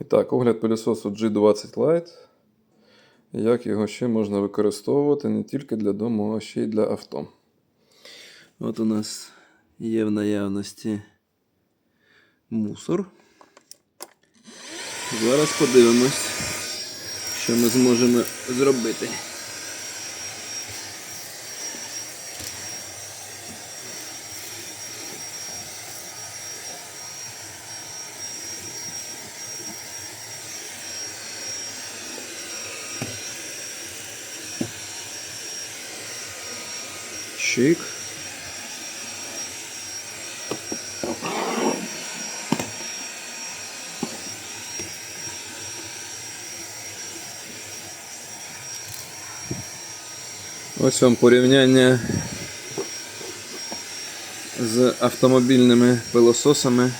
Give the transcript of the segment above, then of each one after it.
І так, огляд пилісосу G20 Lite. Як його ще можна використовувати не тільки для дому, а ще й для авто. От у нас є в наявності мусор. Зараз подивимось, що ми зможемо зробити. Чик. Ось вам порівняння з автомобільними пилососами,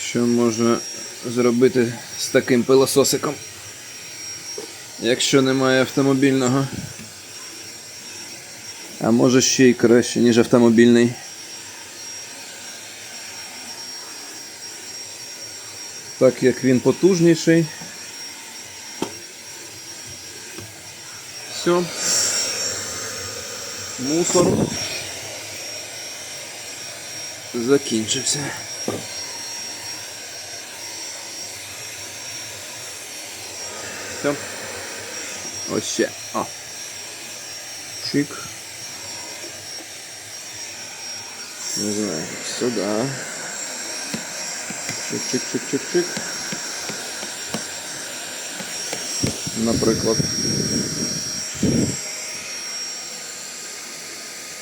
що можна зробити з таким пилососиком, якщо немає автомобільного. А може ще й краще, ніж автомобільний. Так як він потужніший. Все. Мусор. Закінчився. Все. Ось ще. О. Чик. Не знаю, сюда. Чик-чик-чик-чик-чик. Наприклад.